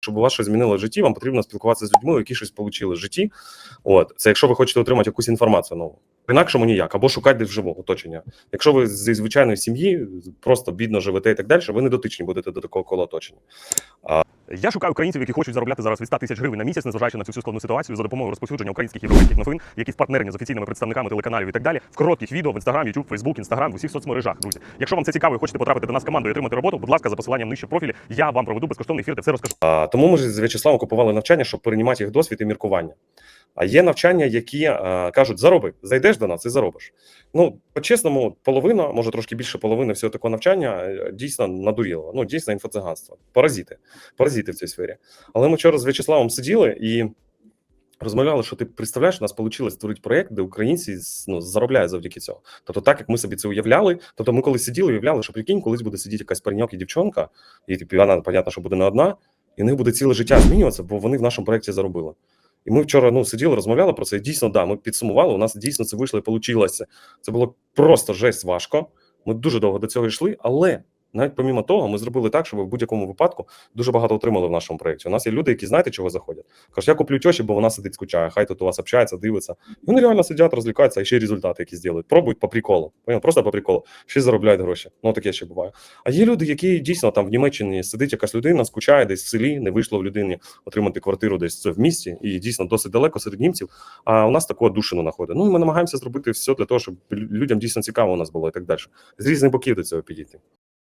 щоб у вас щось змінило житті, вам потрібно спілкуватися з людьми, які щось отримали в житті. От це якщо ви хочете отримати якусь інформацію нову. Інакшому ніяк, або шукати десь вживу оточення. Якщо ви зі звичайної сім'ї просто бідно живете і так далі, ви не дотичні будете до такого кола оточення. Я шукаю українців, які хочуть заробляти зараз від 100 тисяч гривень на місяць, незважаючи на цю всю складну ситуацію за допомогою розповсюдження українських європейських новин, які партнерні з офіційними представниками телеканалів і так далі, в коротких відео в Instagram, YouTube, Facebook, Instagram, в усіх соцмережах. Друзі, якщо вам це цікаво і хочете потрапити до нас в команду і отримати роботу, будь ласка, за посиланням нижче в профілі. Я вам проведу безкоштовний ефір, де все розкажу. А, тому ми з В'ячеславом купували навчання, щоб переймати їх досвід і міркування. А є навчання, які а, кажуть: зароби, зайдеш до нас і заробиш. Ну, по-чесному, половина, може трошки більше половини всього такого навчання е, дійсно надуріло. Ну, дійсно інфоциганство. Паразити. Паразити в цій сфері. Але ми вчора з В'ячеславом сиділи і розмовляли, що ти представляєш, у нас вийшло створити проєкт, де українці ну, заробляють завдяки цього. Тобто, так як ми собі це уявляли. Тобто, ми коли сиділи, уявляли, що прикинь, колись буде сидіти якась пареньок і дівчонка, і типу, вона, понятно, що буде не одна, і в них буде ціле життя змінюватися, бо вони в нашому проєкті заробили. І ми вчора ну, сиділи, розмовляли про це. І дійсно, да, ми підсумували. У нас дійсно це вийшло і вийшло. Це було просто жесть важко. Ми дуже довго до цього йшли, але навіть помімо того, ми зробили так, щоб в будь-якому випадку дуже багато отримали в нашому проєкті. У нас є люди, які знаєте, чого заходять. Кажуть, я куплю тьоші, бо вона сидить, скучає. Хай тут у вас общається, дивиться. Вони реально сидять, розвлікаються, і ще й результати якісь зроблять. Пробують по приколу. Просто по приколу. Ще заробляють гроші. Ну таке ще буває. А є люди, які дійсно там в Німеччині сидить якась людина, скучає десь в селі, не вийшло в людині отримати квартиру десь в місті, і дійсно досить далеко серед німців. А у нас такого душину знаходить. Ну і ми намагаємося зробити все для того, щоб людям дійсно цікаво у нас було і так далі. З різних боків до цього підійти.